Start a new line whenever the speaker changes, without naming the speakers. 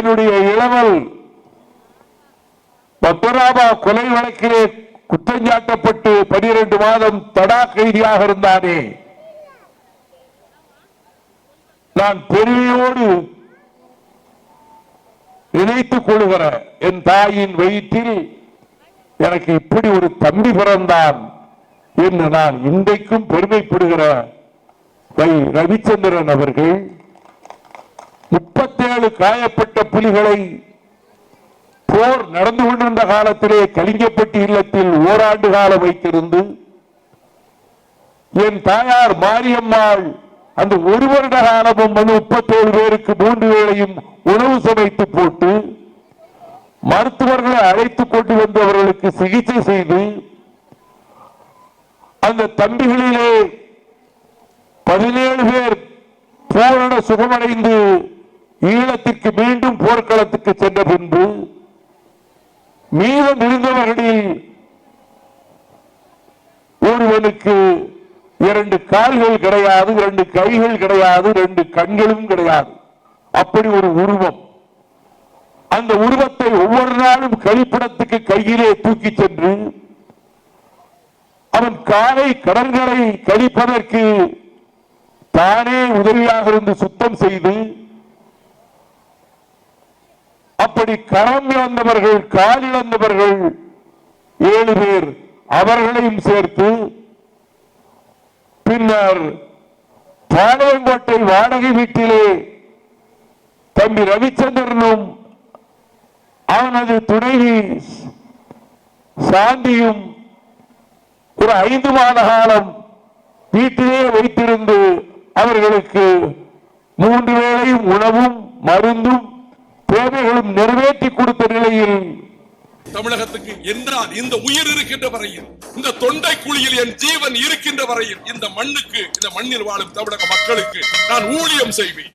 என்னுடைய இளவல். பத்மநாபா கொலை வழக்கிலே குற்றஞ்சாட்டப்பட்டு பனிரெண்டு மாதம் தடா கைதியாக இருந்தானே. நான் பெருமையோடு நினைத்துக் கொள்கிற என் தாயின் வயிற்றில் எனக்கு இப்படி ஒரு தம்பி பிறந்தான் என்று நான் இன்றைக்கும் பெருமைப்படுகிற வை ரவிச்சந்திரன் அவர்கள். முப்பத்தி முப்பத்தேழு காயப்பட்ட புலிகளை போர் நடந்து கொண்டிருந்த காலத்திலே கலிங்கப்பட்டி இல்லத்தில் ஓராண்டு காலம் வைத்திருந்து என் தாயார் மாரியம்மாள் அந்த ஒரு வருட காலமும் வந்து முப்பத்தேழு பேருக்கு மூன்று வேளையும் உணவு சமைத்து போட்டு மருத்துவர்களை அழைத்துக் கொண்டு வந்தவர்களுக்கு சிகிச்சை செய்து அந்த தம்பிகளிலே பதினேழு பேர் பூரண சுகமடைந்து ஈழத்திற்கு மீண்டும் போர்க்களத்துக்கு சென்ற பின்பு மீதம் இருந்தவர்களில் ஒருவனுக்கு இரண்டு கால்கள் கிடையாது இரண்டு கைகள் கிடையாது ரெண்டு கண்களும் கிடையாது. அப்படி ஒரு உருவம். அந்த உருவத்தை ஒவ்வொரு நாளும் கழிப்பிடத்துக்கு கையிலே தூக்கி சென்று அவன் காலை கடன்களை கழிப்பதற்கு தானே உதவியாக இருந்து சுத்தம் செய்து அப்படி கரம் இழந்தவர்கள் கால் இழந்தவர்கள் ஏழு பேர் அவர்களையும் சேர்த்து பின்னர் பாளையங்கோட்டை வாடகை வீட்டிலே தம்பி ரவிச்சந்திரனும் அவனது துணைவி சாந்தியும் ஒரு ஐந்து மாத காலம் வீட்டிலே வைத்திருந்து அவர்களுக்கு மூன்று வேளையும் உணவும் மருந்தும் நிறைவேற்றி கொடுத்த நிலையில்
தமிழகத்துக்கு என்றால் இந்த உயிர் இருக்கின்ற வரையில் இந்த தொண்டை குழியில் என் ஜீவன் இருக்கின்ற வரையில் இந்த மண்ணுக்கு இந்த மண்ணில் வாழும் தமிழக மக்களுக்கு நான் ஊழியம் செய்வேன்.